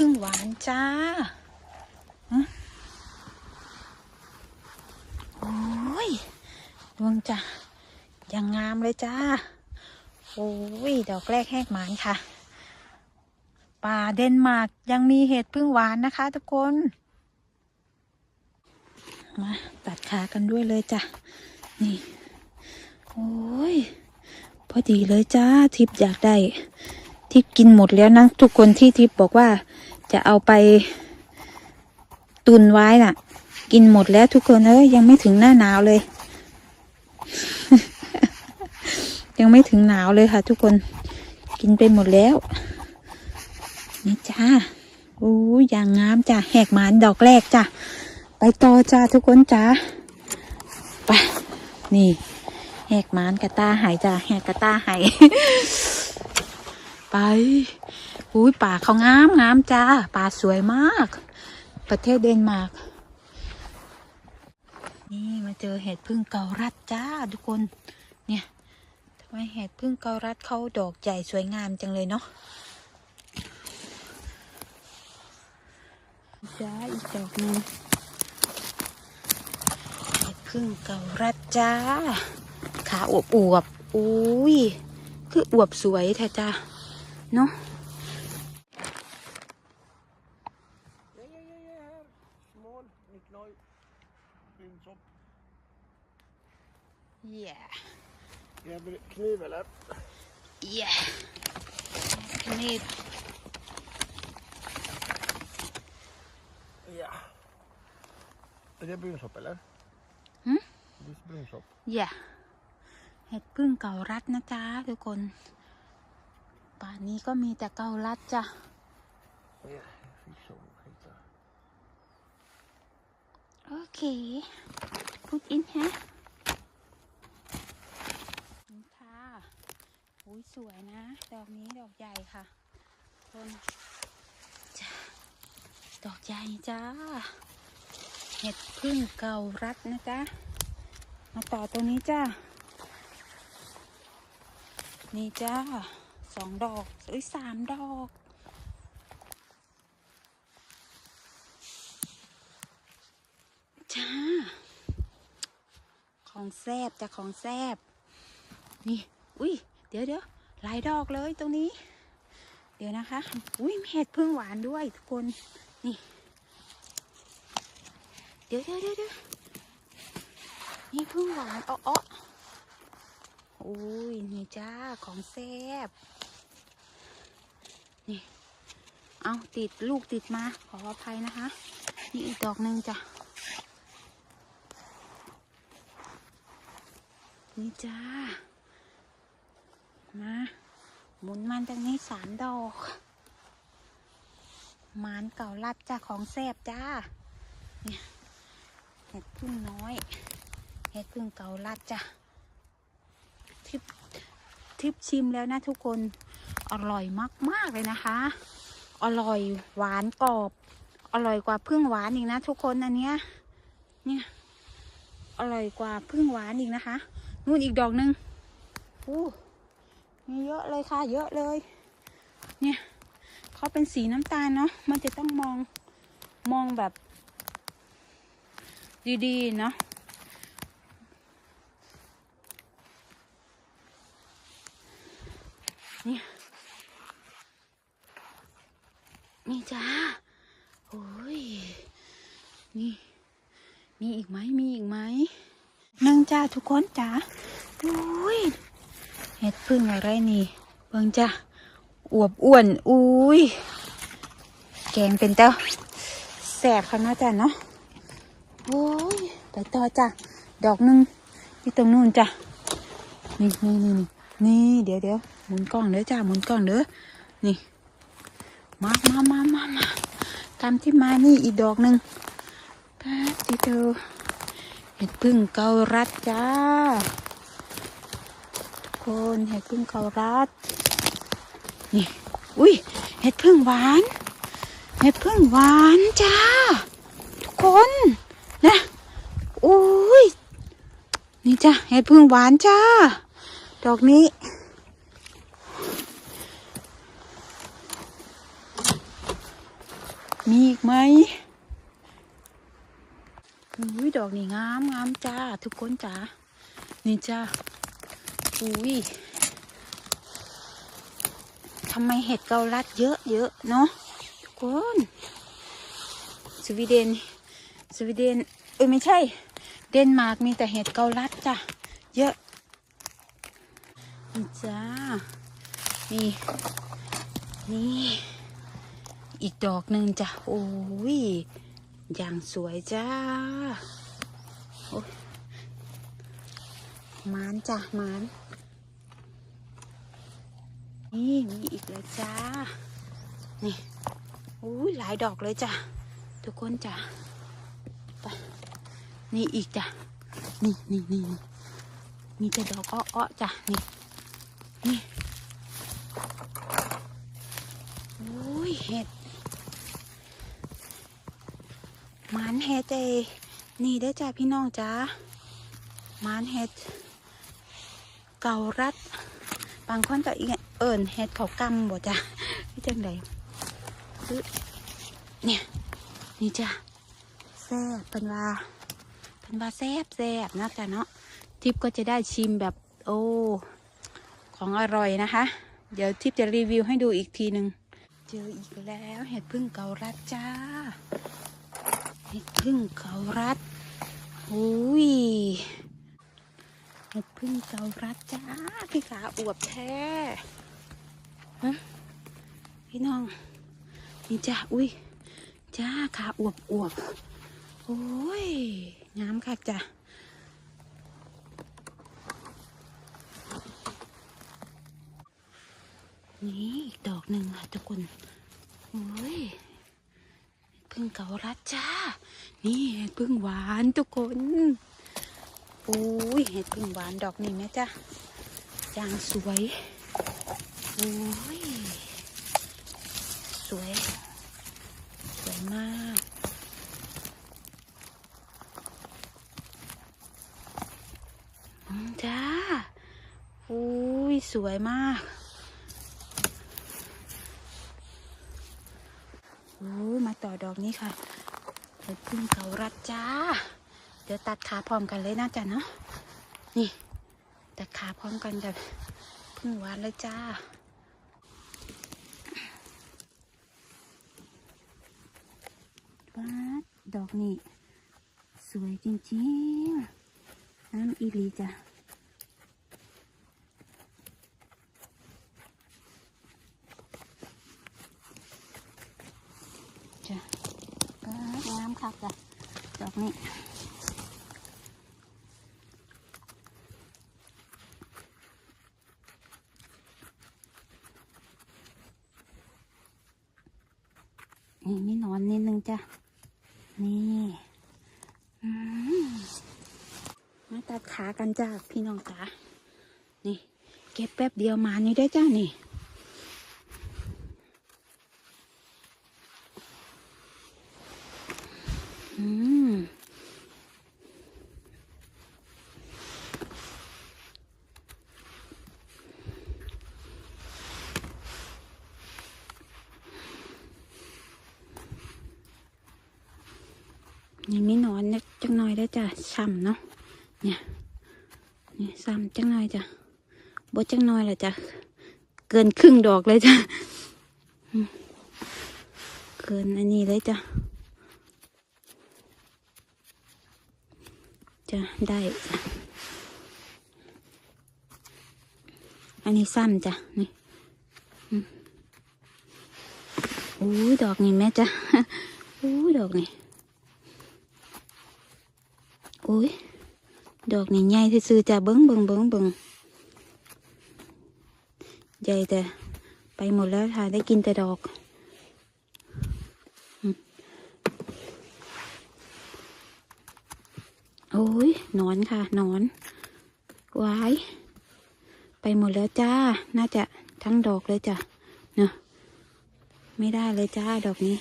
พึ่งหวานจ้าโอ้ยดวงจ้ะยังงามเลยจ้า โอ้ยดอกแรกแหกหมานค่ะ ป่าเดนมาร์กยังมีเห็ดพึ่งหวานนะคะ ทุกคน มาตัดขากันด้วยเลยจ้ะ นี่ โอ้ย พอดีเลยจ้า ทิพย์อยากได้ ทิพกินหมดแล้วนะทุกคนที่ทิพย์บอกว่าจะเอาไป ตุนไว้น่ะ กินหมดแล้วทุกคนเอ้ยยังไม่ถึงหน้าหนาวเลย ยังไม่ถึงหนาวเลยค่ะ ทุกคนกินไปหมดแล้วนี่จ้าโอ้ยอย่างงามจ้ะแหกหมานดอกแรกจ้ะไปต่อจ้าทุกคนจ้าไปนี่แหกหมานกระตาหายจ้ะแหกกระตาหาย ไปอุ้ยป่าเขางามงามจ้าป่าสวยมาก ประเทศเดนมาร์กนี่มาเจอเห็ดพึ่งเกาลัดจ้าทุกคนเนี่ยทำไมเห็ดพึ่งเกาลัดเขาดอกใหญ่สวยงามจังเลยเนาะจ้าอีกดอกหนึงเห็ดพึ่งเกาลัดจ้าขาอวบอวบอุ้ยคืออวบสวยแท้จ้า เนาะ Ja, ja, ja, ja, här. Mål, Nikolaj. Bindsopp. yeah Jag blir kniv eller? yeah นี่ Ja. Är det brunsopp eller? Mm. Det är brunsopp. อย่าเห็ดพึ่งเกาลัดนะจ๊ะทุกคน ป่านนี้ก็มีแต่เกาลัดจ้ะ Ja, jag fick så hitta. โอเคพุดอินฮะนี่ค่ะอุ้ยสวยนะ ดอกนี้ดอกใหญ่ค่ะคนจ้าดอกใหญ่จ้า เห็ดพึ่งเกาลัดนะจ๊ะ มาต่อตรงนี้จ้านี่จ้า สองดอกเอ้ยสามดอก จ้า ของแซบจะของแซบนี่ อุ้ย เดี๋ยวเดี๋ยวหลายดอกเลยตรงนี้ เดี๋ยวนะคะ อุ้ยเห็ดพึ่งหวานด้วยทุกคน นี่ เดี๋ยวเดี๋ยวเดี๋ยวเดี๋ยวนี่พึ่งหวานอ้ออ้ออุ้ย นี่จ้า ของแซบ นี่ เอาติดลูกติดมา ขออภัยนะคะ นี่อีกดอกหนึ่งจ้ะ นี่จ้า มาหมุนมันตรงนี้สามดอกมานเก่าลัดจ้าของแซบจ้า เนี่ยเห็ดพึ่งน้อยเห็ดพึ่งเก่าลัดจ้ะทิปทิปชิมแล้วนะทุกคน อร่อยมากๆเลยนะคะ อร่อยหวานกรอบ อร่อยกว่าพึ่งหวานอีกนะ ทุกคนอันเนี้ยเนี่ยอร่อยกว่าพึ่งหวานอีกนะคะนู่นอีกดอกหนึ่งอู้มีเยอะเลยค่ะ เยอะเลย เนี่ยเขาเป็นสีน้ำตาลเนาะมันจะต้องมองมองแบบ ดีๆเนาะเนี่ย นี่จ้าโอ้ย นี่ มีอีกไหม มีอีกไหม นั่งจ้าทุกคนจ้าโอ้ย เห็ดพึ่งอะไรนี่ เบิ่งจ้าอวบอ้วน อุ้ย แกงเป็นเต้าแสบขนาดจ้ะเนาะ โอ้ย ไปต่อจ้ะดอกหนึ่งที่ตรงนู้นจ้ะนี่นี่นี่นี่นี่ เดี๋ยวเดี๋ยวหมุนกล้องเด้อจ้าหมุนกล้องเด้อ นี่ มามามามามาตามที่มานี่อีกดอกหนึ่งแป๊บเดียวเห็ดพึ่งเกาลัดจ้าทุกคนเห็ดพึ่งเกาลัดนี่อุ้ยเห็ดพึ่งหวาน เห็ดพึ่งหวานจ้า ทุกคนนะอุ้ยนี่จ้าเห็ดพึ่งหวานจ้า ดอกนี้ โมีอีก ไหมอุ้ยดอกนี่งามงามจ้า ทุกคนจ้า นี่จ้า อุ้ยทำไมเห็ดเกาลัดเยอะเยอะเนาะทุกคน สวีเดน สวีเดน เอ้ยไม่ใช่ เดนมาร์กมีแต่เห็ดเกาลัดจ้ะ เยอะ นี่จ้า นี่ นี่ อีกดอกหนึ่งจ้ะ โอ้ย อย่างสวยจ้าหมานจ้ะหมาน นี่ มีอีกเลยจ้า นี่โอ้ยหลายดอกเลยจ้ะ ทุกคนจ้ะไปนี่อีกจ้ะ นี่นี่นี่นี่มีแต่ดอกอ้อๆจ้ะ นี่ นี่โอ้ยเห็ดห มานเห็ดเจ นี่ได้จ้ะพี่น้องจ้ามานเห็ดเการัด บางคนก็อีกเอิญเห็ดเขากำบ่จ้ะนี่จังไดเนี่ยนี่จ้ะแซ่บเป็นว่าเป็นว่าแซ่บแซ่บนะจ้ะเนาะทิพย์ก็จะได้ชิมแบบโอ้ของอร่อยนะคะ เดี๋ยวทิพย์จะรีวิวให้ดูอีกทีหนึ่งเจออีกแล้วเห็ดพึ่งเการัดจ้า เห็ดพึ่งเการัดอุ้ยเห็ดพึ่งเการัดจ้าพี่ขาอวบแท้ฮะพี่น้องนี่จ้าอุ้ยจ้าขาอวบอวบโอ้ยงามค่ะจ้ะนี่อีกดอกหนึ่งค่ะทุกคนโอ้ย พึ่งเกาลัดจ้า นี่เห็ดพึ่งหวานทุกคนโอ้ยเห็ดพึ่งหวานดอกนี้ไหมจ้าจางสวยโอ้ยสวย สวยมากจ้าโอ้ยสวยมาก โอ้ยมาต่อดอก นี้ค่ะเห็ดพึ่งเขารัดจ้า เดี๋ยวตัดขาพร้อมกันเลยนะจ๊ะเนาะนี่ตัดขาพร้อมกันกับพึ่งหวานเลยจ้าว้าดอกนี่สวยจริงๆน้ำอีหลีจ้ะจ้ะก็งาม คักจ้ะดอกนี้นี่มีนอนนิดนึงจ้ะ นี่มาตัดขากันจ้าพี่น้องจ๋านี่ เก็บแป๊บเดียวมานี่ได้จ้านี่ นี่มีนอนเล็กจังหน่อยได้จ้ะซ้ำเนาะเนี่ยนี่ซ้ำจังหน่อยจ้ะบดจังหน่อยแหละจ้ะเกินครึ่งดอกเลยจ้ะเกินอันนี้เลยจ้ะจะได้จ้ะอันนี้ซ้ำจ้ะนี่อืมโอ้ยดอกนี่แม่จ้ะโอ้ยดอกนี่ โอ้ย ดอกนี่ใหญ่ที่ซื้อจะเบิ้งเบิ้งเบิ้งเบิ้งใหญ่แต่ไปหมดแล้วค่ะได้กินแต่ดอก โอ้ยนอนค่ะนอนวายไปหมดแล้วจ้า น่าจะทั้งดอกเลยจ้ะเนาะไม่ได้เลยจ้าดอกนี้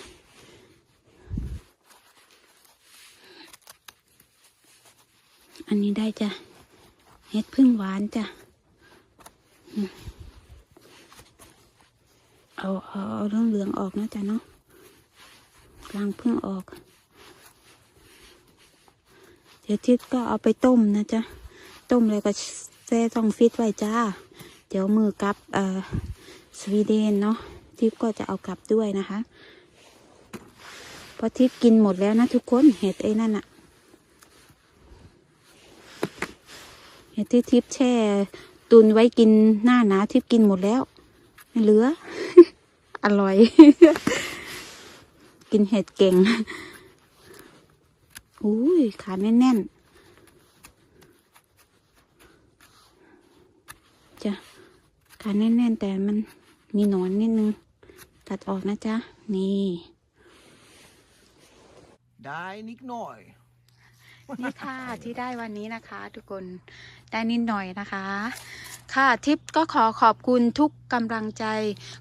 อันนี้ได้จ้ะเห็ดพึ่งหวานจ้ะเอาเอาเอาเรื่องเหลืองออกนะจ้ะเนาะรังพึ่งออก เดี๋ยวทิพย์ก็เอาไปต้มนะจ๊ะ ต้มแล้วก็แช่ต้องฟิตไว้จ้า เดี๋ยวมือกับเอ่อสวีเดนเนาะทิพย์ก็จะเอากลับด้วยนะคะ เพราะทิพย์กินหมดแล้วนะทุกคนเห็ดไอ้นั่นอะ เห็ดที่ทิพย์แช่ ตุนไว้กินหน้าหนาวทิพย์กินหมดแล้วไม่เหลือ อร่อย กินเห็ดเก่งอุ้ยขาแน่นๆจ้ะขาแน่นๆแต่มันมีหนอนนิดนึง ตัดออกนะจ๊ะ นี่ Nej, ikke nøj. นี่ค่ะที่ได้วันนี้นะคะ ทุกคน ได้นิดหน่อยนะคะ ค่ะทิปก็ขอขอบคุณทุกกำลังใจ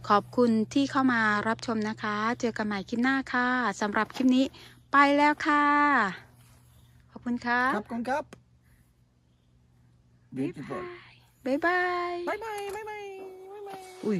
ขอบคุณที่เข้ามารับชมนะคะ เจอกันใหม่คลิปหน้าค่ะสำหรับคลิปนี้ไปแล้วค่ะ ขอบคุณค่ะ Kap, kom, kap. บ๊าย Virkelig บา godt. ยบ๊ายบาย Bye, bye, bye, bye, bye, bye. อุ้ย